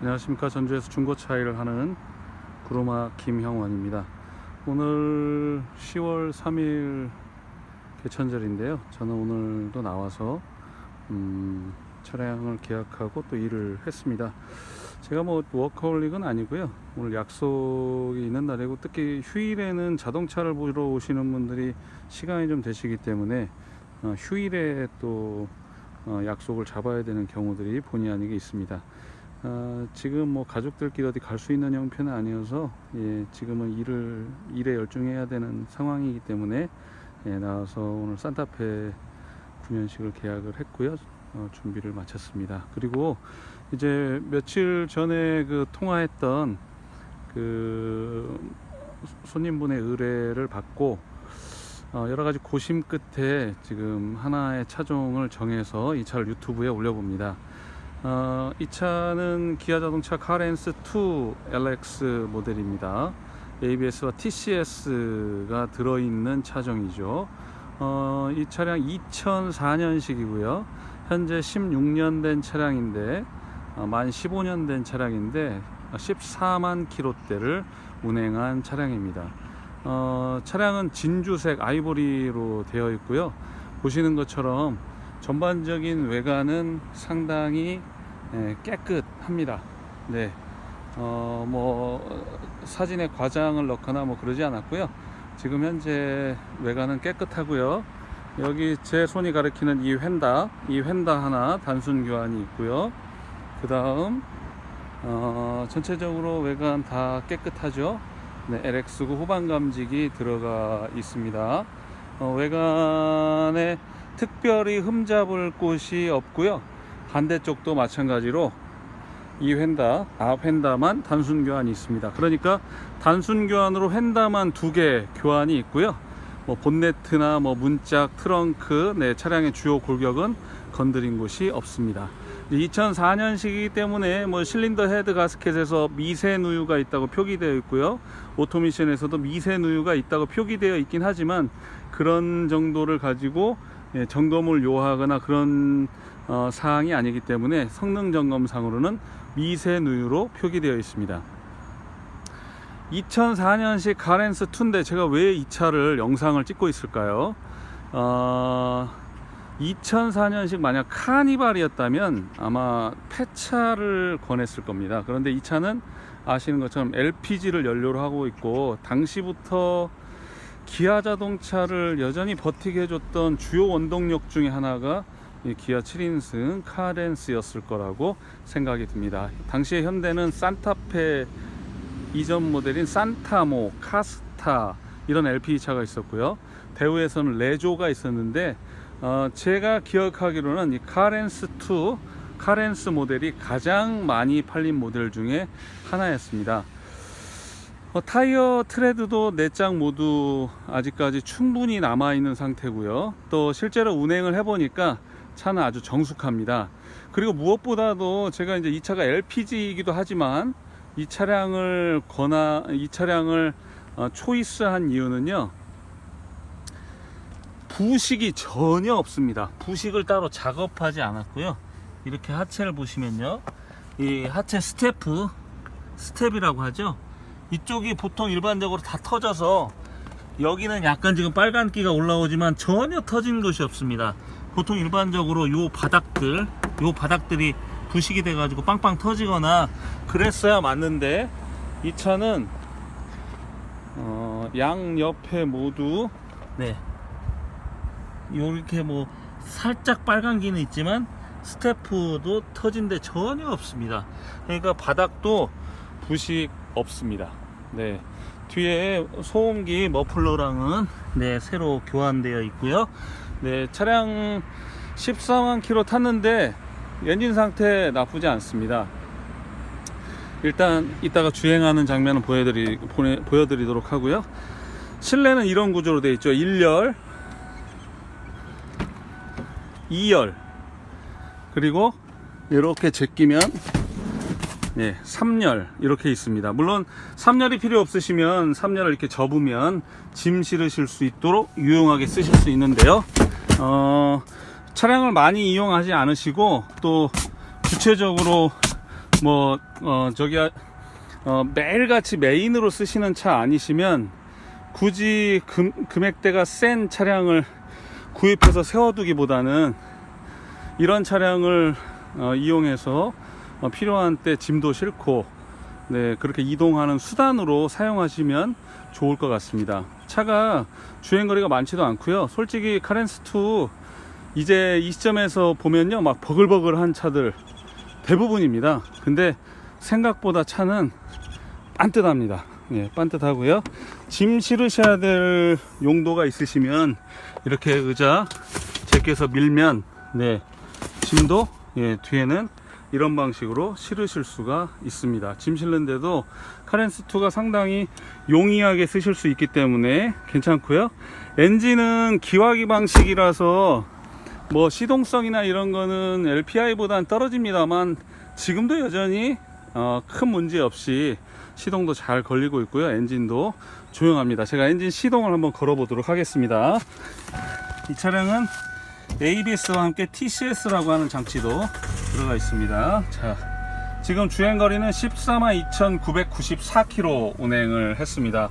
안녕하십니까. 전주에서 중고차를 하는 구로마 김형원입니다. 오늘 10월 3일 개천절인데요. 저는 오늘도 나와서 음, 차량을 계약하고 또 일을 했습니다. 제가 뭐 워커홀릭은 아니고요. 오늘 약속이 있는 날이고 특히 휴일에는 자동차를 보러 오시는 분들이 시간이 좀 되시기 때문에 어, 휴일에 또 어, 약속을 잡아야 되는 경우들이 본의 아니게 있습니다. 어, 지금 뭐 가족들끼리 어디 갈 수 있는 형편은 아니어서 예, 지금은 일을 일에 열중해야 되는 상황이기 때문에 예, 나와서 오늘 산타페 구면식을 계약을 했고요. 어, 준비를 마쳤습니다. 그리고 이제 며칠 전에 그 통화했던 그 손님분의 의뢰를 받고 어, 여러 가지 고심 끝에 지금 하나의 차종을 정해서 이 차를 유튜브에 올려봅니다. 어, 이 차는 기아 자동차 카렌스 2 LX 모델입니다. ABS와 TCS가 들어있는 차종이죠. 어, 이 차량 2004년식이고요. 현재 16년 된 차량인데 어, 만 15년 된 차량인데 14만 킬로대를 운행한 차량입니다. 어, 차량은 진주색 아이보리로 되어 있고요. 보시는 것처럼 전반적인 외관은 상당히 예, 깨끗합니다. 네. 어, 뭐 사진에 과장을 넣거나 뭐 그러지 않았고요. 지금 현재 외관은 깨끗하고요. 여기 제 손이 가리키는 이 휀다, 이 휀다 하나 단순 교환이 있고요. 그 다음 어, 전체적으로 외관 다 깨끗하죠. 네, LX구 후방 감직이 들어가 있습니다. 어, 외관에 특별히 흠잡을 곳이 없고요. 반대쪽도 마찬가지로 이 휀다, 앞 휀다만 단순 교환이 있습니다. 그러니까 단순 교환으로 휀다만 두 개 교환이 있고요. 뭐 본네트나 뭐 문짝, 트렁크, 네, 차량의 주요 골격은 건드린 곳이 없습니다. 2004년식이기 때문에 뭐 실린더 헤드 가스켓에서 미세 누유가 있다고 표기되어 있고요. 오토미션에서도 미세 누유가 있다고 표기되어 있긴 하지만 그런 정도를 가지고 예, 점검을 요하거나 그런 어, 사항이 아니기 때문에 성능 점검상으로는 미세 누유로 표기되어 있습니다. 2004년식 가렌스 2인데 제가 왜 이 차를 영상을 찍고 있을까요? 어, 2004년식 만약 카니발이었다면 아마 폐차를 권했을 겁니다. 그런데 이 차는 아시는 것처럼 LPG를 연료로 하고 있고 당시부터 기아 자동차를 여전히 버티게 해줬던 주요 원동력 중에 하나가 이 기아 7인승 카렌스였을 거라고 생각이 듭니다. 당시에 현대는 산타페 이전 모델인 산타모, 카스타 이런 LPG 차가 있었고요. 대우에서는 레조가 있었는데 어, 제가 기억하기로는 이 카렌스 2 카렌스 모델이 가장 많이 팔린 모델 중에 하나였습니다. 어, 타이어 트레드도 네장 모두 아직까지 충분히 남아 있는 상태고요. 또 실제로 운행을 해보니까 차는 아주 정숙합니다. 그리고 무엇보다도 제가 이제 이 차가 LPG이기도 하지만 이 차량을 권하 이 차량을 어, 초이스한 이유는요. 부식이 전혀 없습니다. 부식을 따로 작업하지 않았고요. 이렇게 하체를 보시면요. 이 하체 스테프, 스텝이라고 하죠. 이쪽이 보통 일반적으로 다 터져서 여기는 약간 지금 빨간기가 올라오지만 전혀 터진 것이 없습니다. 보통 일반적으로 요 바닥들, 요 바닥들이 부식이 돼가지고 빵빵 터지거나 그랬어야 맞는데 이 차는 어, 양 옆에 모두 네 이렇게 뭐 살짝 빨간 기는 있지만 스태프도 터진 데 전혀 없습니다. 그러니까 바닥도 부식 없습니다. 네. 뒤에 소음기 머플러랑은 네, 새로 교환되어 있고요. 네, 차량 14만 킬로 탔는데 엔진 상태 나쁘지 않습니다. 일단 이따가 주행하는 장면을 보여드리, 보내, 보여드리도록 하고요. 실내는 이런 구조로 되어 있죠. 1열, 2열 그리고 이렇게 제끼면 예, 3열 이렇게 있습니다. 물론 3열이 필요 없으시면 3열을 이렇게 접으면 짐 실으실 수 있도록 유용하게 쓰실 수 있는데요. 어, 차량을 많이 이용하지 않으시고 또 구체적으로 뭐 어, 저기 어, 매일같이 메인으로 쓰시는 차 아니시면 굳이 금, 금액대가 센 차량을 구입해서 세워두기보다는 이런 차량을 어, 이용해서 어, 필요한 때 짐도 싣고 네, 그렇게 이동하는 수단으로 사용하시면 좋을 것 같습니다. 차가 주행거리가 많지도 않고요. 솔직히 카렌스2 이제 이 시점에서 보면요. 막 버글버글한 차들 대부분입니다. 근데 생각보다 차는 빤듯합니다. 예, 빤듯하고요. 짐 실으셔야 될 용도가 있으시면 이렇게 의자 제껴서 밀면 네, 짐도 예, 뒤에는 이런 방식으로 실으실 수가 있습니다. 짐 실는데도 카렌스2가 상당히 용이하게 쓰실 수 있기 때문에 괜찮고요. 엔진은 기화기 방식이라서 뭐 시동성이나 이런 거는 LPI보단 떨어집니다만 지금도 여전히 어, 큰 문제 없이 시동도 잘 걸리고 있고요. 엔진도 조용합니다. 제가 엔진 시동을 한번 걸어 보도록 하겠습니다. 이 차량은 ABS와 함께 TCS라고 하는 장치도 들어가 있습니다. 자, 지금 주행 거리는 14만 2,994km 운행을 했습니다.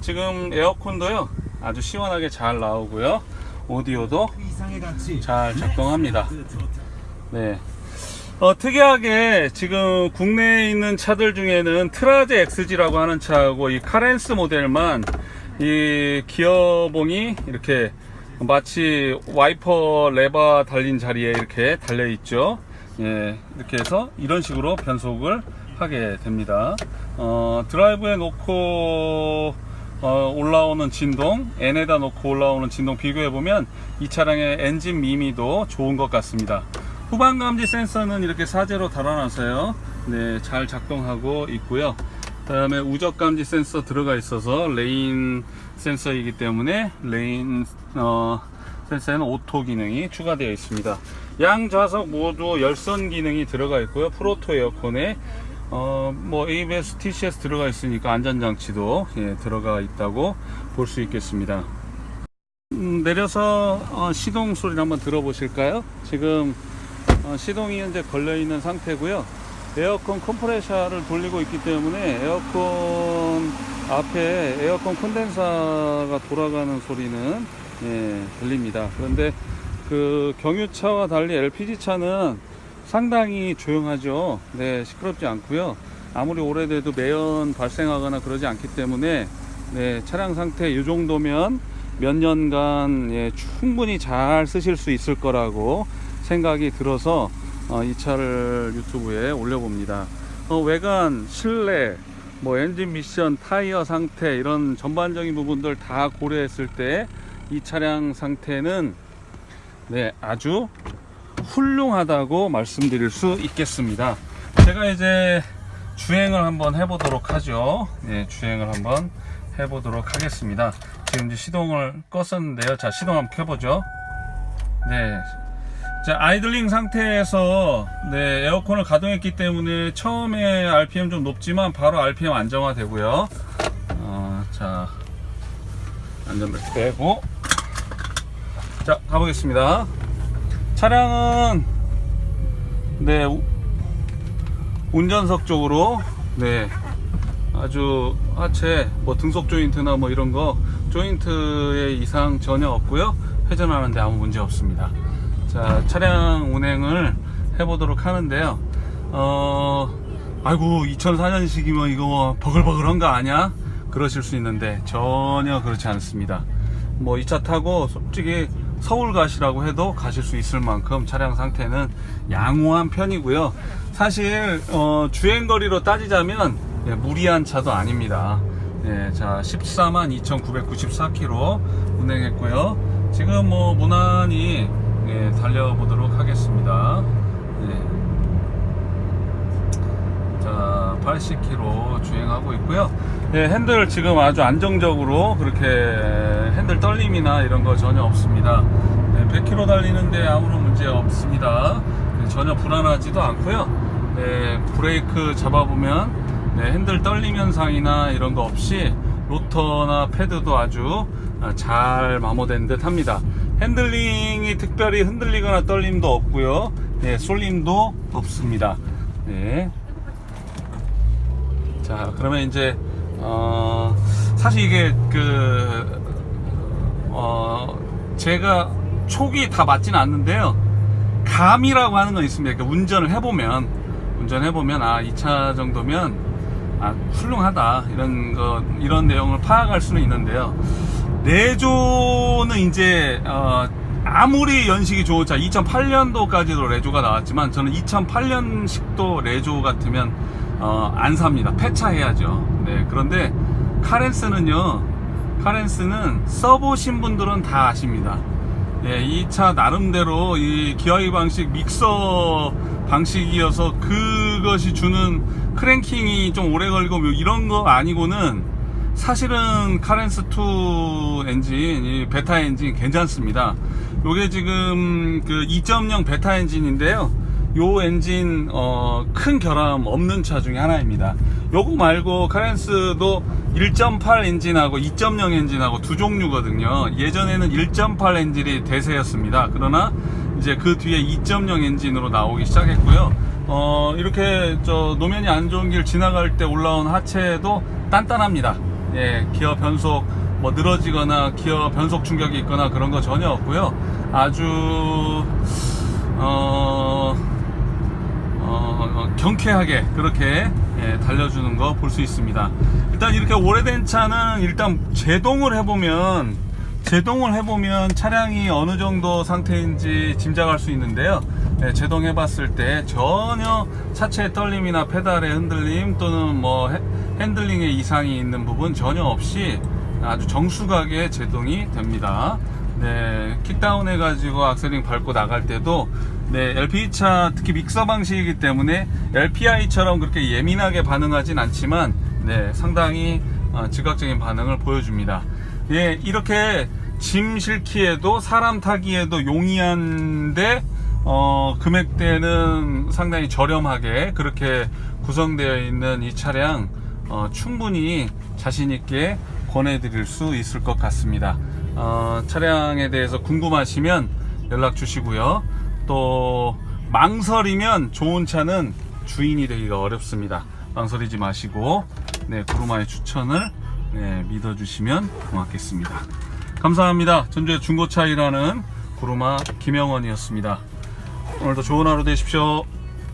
지금 에어컨도요 아주 시원하게 잘 나오고요. 오디오도 잘 작동합니다. 네. 어, 특이하게 지금 국내에 있는 차들 중에는 트라제 XG라고 하는 차하고 이 카렌스 모델만 이 기어봉이 이렇게 마치 와이퍼 레버 달린 자리에 이렇게 달려 있죠. 예, 이렇게 해서 이런 식으로 변속을 하게 됩니다. 어, 드라이브에 놓고 어, 올라오는 진동, N에다 놓고 올라오는 진동 비교해 보면 이 차량의 엔진 미미도 좋은 것 같습니다. 후방 감지 센서는 이렇게 사제로 달아놔서요. 네, 잘 작동하고 있고요. 그다음에 우적 감지 센서 들어가 있어서 레인 센서이기 때문에 레인 어, 센서에는 오토 기능이 추가되어 있습니다. 양 좌석 모두 열선 기능이 들어가 있고요. 프로토 에어컨에 어, 뭐 ABS, TCS 들어가 있으니까 안전장치도 예, 들어가 있다고 볼 수 있겠습니다. 음, 내려서 어, 시동 소리를 한번 들어보실까요? 지금 어, 시동이 현재 걸려 있는 상태고요. 에어컨 컴프레셔를 돌리고 있기 때문에 에어컨 앞에 에어컨 콘덴사가 돌아가는 소리는 예, 들립니다. 그런데 그 경유차와 달리 LPG 차는 상당히 조용하죠. 네, 시끄럽지 않고요. 아무리 오래돼도 매연 발생하거나 그러지 않기 때문에 네, 차량 상태 이 정도면 몇 년간 예, 충분히 잘 쓰실 수 있을 거라고 생각이 들어서 어, 이 차를 유튜브에 올려봅니다. 어, 외관, 실내, 뭐 엔진 미션, 타이어 상태 이런 전반적인 부분들 다 고려했을 때 이 차량 상태는 네, 아주 훌륭하다고 말씀드릴 수 있겠습니다. 제가 이제 주행을 한번 해보도록 하죠. 네, 주행을 한번 해보도록 하겠습니다. 지금 이제 시동을 껐었는데요. 자, 시동 한번 켜보죠. 네. 자, 아이들링 상태에서 네, 에어컨을 가동했기 때문에 처음에 RPM 좀 높지만 바로 RPM 안정화 되고요. 어, 자, 안전벨트 빼고 자, 가보겠습니다. 차량은 네 우- 운전석 쪽으로 네 아주 하체 뭐 등속 조인트나 뭐 이런 거 조인트에 이상 전혀 없고요. 회전하는데 아무 문제 없습니다. 자 차량 운행을 해보도록 하는데요. 어 아이고 2004년식이면 이거 버글버글한 거 아니야? 그러실 수 있는데 전혀 그렇지 않습니다. 뭐 이 차 타고 솔직히 서울 가시라고 해도 가실 수 있을 만큼 차량 상태는 양호한 편이고요. 사실 어, 주행 거리로 따지자면 예, 무리한 차도 아닙니다. 예, 자 14만 2,994km 운행했고요. 지금 뭐 무난히 예, 달려보도록 하겠습니다. 예. 자, 80km 주행하고 있고요. 예, 핸들 지금 아주 안정적으로 그렇게 핸들 떨림이나 이런 거 전혀 없습니다. 네, 100km 달리는데 아무런 문제 없습니다. 네, 전혀 불안하지도 않고요. 네, 브레이크 잡아보면 네, 핸들 떨림 현상이나 이런 거 없이 로터나 패드도 아주 아, 잘 마모된 듯 합니다. 핸들링이 특별히 흔들리거나 떨림도 없고요. 네, 쏠림도 없습니다. 네, 자, 그러면 이제 어, 사실 이게 그 어, 제가 촉이 다 맞지는 않는데요. 감이라고 하는 건 있습니다. 그러니까 운전을 해보면 운전해보면 아 이 차 정도면 아 훌륭하다 이런 거 이런 내용을 파악할 수는 있는데요. 레조는 이제 어, 아무리 연식이 차 2008년도까지도 레조가 나왔지만 저는 2008년식도 레조 같으면 어, 안 삽니다. 폐차해야죠. 네 그런데 카렌스는요. 카렌스는 써보신 분들은 다 아십니다. 예, 이 차 나름대로 이 기어이 방식 믹서 방식이어서 그것이 주는 크랭킹이 좀 오래 걸리고 뭐 이런 거 아니고는 사실은 카렌스 2 엔진, 이 베타 엔진 괜찮습니다. 요게 지금 그 2.0 베타 엔진인데요. 요 엔진 어, 큰 결함 없는 차 중에 하나입니다. 요거 말고 카렌스도 1.8 엔진하고 2.0 엔진하고 두 종류거든요. 예전에는 1.8 엔진이 대세였습니다. 그러나 이제 그 뒤에 2.0 엔진으로 나오기 시작했고요. 어, 이렇게 저 노면이 안 좋은 길 지나갈 때 올라온 하체도 단단합니다. 예, 기어 변속 뭐 늘어지거나 기어 변속 충격이 있거나 그런 거 전혀 없고요. 아주 어, 어, 경쾌하게 그렇게 예, 달려주는 거 볼 수 있습니다. 일단 이렇게 오래된 차는 일단 제동을 해보면 제동을 해보면 차량이 어느 정도 상태인지 짐작할 수 있는데요. 예, 제동해봤을 때 전혀 차체의 떨림이나 페달의 흔들림 또는 뭐 헤- 핸들링에 이상이 있는 부분 전혀 없이 아주 정수하게 제동이 됩니다. 네, 킥다운 해가지고 악셀링 밟고 나갈 때도 네, LP차 특히 믹서 방식이기 때문에 LPI처럼 그렇게 예민하게 반응하진 않지만 네, 상당히 어, 즉각적인 반응을 보여줍니다. 예, 이렇게 짐 실기에도 사람 타기에도 용이한데 어, 금액대는 상당히 저렴하게 그렇게 구성되어 있는 이 차량 어, 충분히 자신 있게 권해드릴 수 있을 것 같습니다. 어, 차량에 대해서 궁금하시면 연락 주시고요. 또 망설이면 좋은 차는 주인이 되기가 어렵습니다. 망설이지 마시고 네, 구루마의 추천을 네, 믿어주시면 고맙겠습니다. 감사합니다. 전주의 중고차 일하는 구루마 김영원이었습니다. 오늘도 좋은 하루 되십시오.